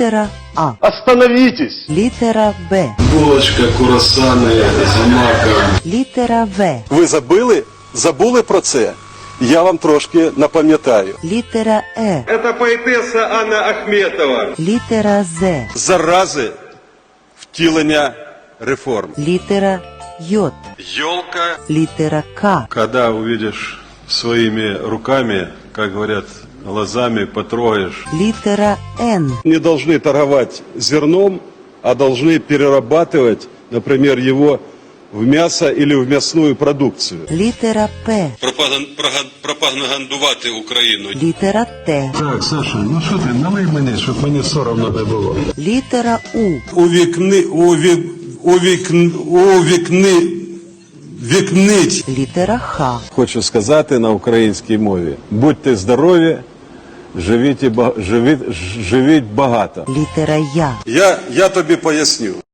Літера А. Остановитесь! Літера Б. Булочка, курасани з маком. Літера В. Ви забили? Забули про це? Я вам трошки напам'ятаю. Літера Е. Это поэтесса Анна Ахметова. Літера З. Зарази втілення реформ. Літера Й. Йолка Літера К. Когда увидишь своими руками, как говорят, глазами потрогаешь, Літера Н. не должны торговать зерном, а должны перерабатывать, например, его в мясо или в мясную продукцию. Літера П. Пропагандувати Україну. Літера Т. Так, Саша, ну що ти, налий мені, щоб мені соромно не було. Літера У. Увікни, увік, увікн, увікни, вікнить. Літера Х. Хочу сказати на українській мові: будьте здорові, живіть, і ба- живіть, живіть багато. Літера Я. Я, я тобі поясню.